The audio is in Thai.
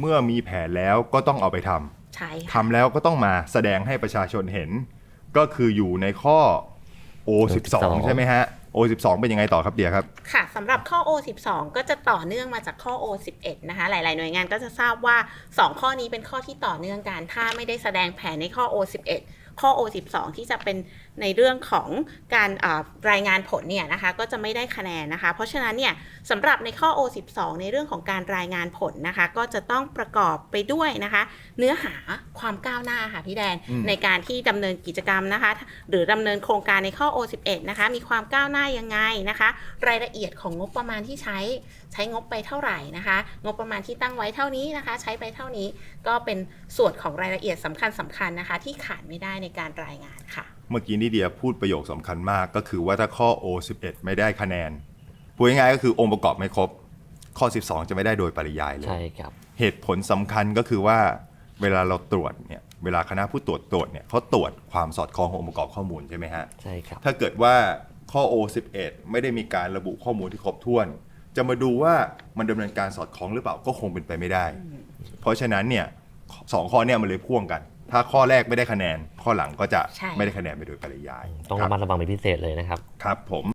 เมื่อมีแผนแล้วก็ต้องเอาไปทำใช่ค่ะ ทำแล้วก็ต้องมาแสดงให้ประชาชนเห็น ก็คืออยู่ในข้อ O12 O12 ใช่ไหมฮะ O12 เป็นยังไงต่อครับเดียครับ ค่ะสำหรับข้อ O12 ก็จะต่อเนื่องมาจากข้อ O11 นะคะ หลาย ๆ หน่วยงานก็จะทราบว่า 2 ข้อนี้เป็นข้อที่ต่อเนื่องกัน ถ้าไม่ได้แสดงแผนในข้อ O11 ข้อ O12 ที่จะเป็นในเรื่องของการอ่ารายงานผลเนี่ยนะคะก็จะไม่ได้คะแนนนะคะ เพราะฉะนั้นเนี่ยสำหรับในข้อ O12 ในเรื่องของการรายงานผลนะคะ ก็จะต้องประกอบไปด้วยนะคะ เนื้อหาความก้าวหน้าค่ะพี่แดนอืมในการที่ดำเนินกิจกรรมนะคะ หรือดำเนินโครงการในข้อ O11 นะคะมีความก้าวหน้ายังไงนะคะ รายละเอียดของงบประมาณที่ใช้ใช้งบไปเท่าไหร่นะคะ งบประมาณที่ตั้งไว้เท่านี้นะคะ ใช้ไปเท่านี้ก็เป็นส่วนของรายละเอียดสำคัญสำคัญนะคะ ที่ขาดไม่ได้ในการรายงานค่ะ เมื่อกี้นี่เดียพูดประโยคสำคัญมากก็คือว่าถ้าข้อ O11 ไม่ได้คะแนนพูดง่ายๆก็คือองค์ประกอบไม่ครบ ข้อ 12 จะไม่ได้โดยปริยายเลยใช่ครับเหตุผลสำคัญก็คือว่าเวลาเราตรวจเนี่ยเวลาคณะผู้ตรวจตรวจเนี่ยเขาตรวจความสอดคล้องขององค์ประกอบข้อมูลใช่ไหมฮะใช่ครับถ้าเกิดว่าข้อ O11 ไม่ได้มีการระบุข้อมูลที่ครบถ้วน จะมาดูว่ามันดำเนินการสอดคล้องหรือเปล่าก็คงเป็นไปไม่ได้ เพราะฉะนั้นเนี่ยสองข้อเนี่ยมันเลยพ่วงกัน ถ้าข้อแรกไม่ได้คะแนน ข้อหลังก็จะใช่ ไม่ได้คะแนนไปโดยปริยายต้องครัระบมัดระวังเป็นพิเศษเลยนะครับ ครับผม